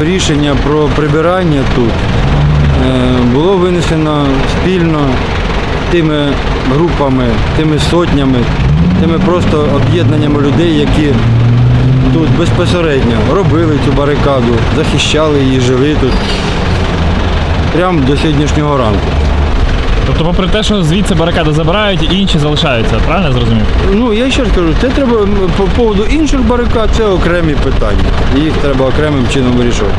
рішення про прибирання тут е, було винесено спільно тими групами, тими сотнями, тими просто об'єднаннями людей, які тут безпосередньо робили цю барикаду, захищали її, жили тут. Прямо до сьогоднішнього ранку. Тобто, попри те, що звідси барикади забирають, інші залишаються, правильно я зрозумів? Ну, я ще раз кажу, це треба по поводу інших барикад, це окремі питання. Їх треба окремим чином вирішувати.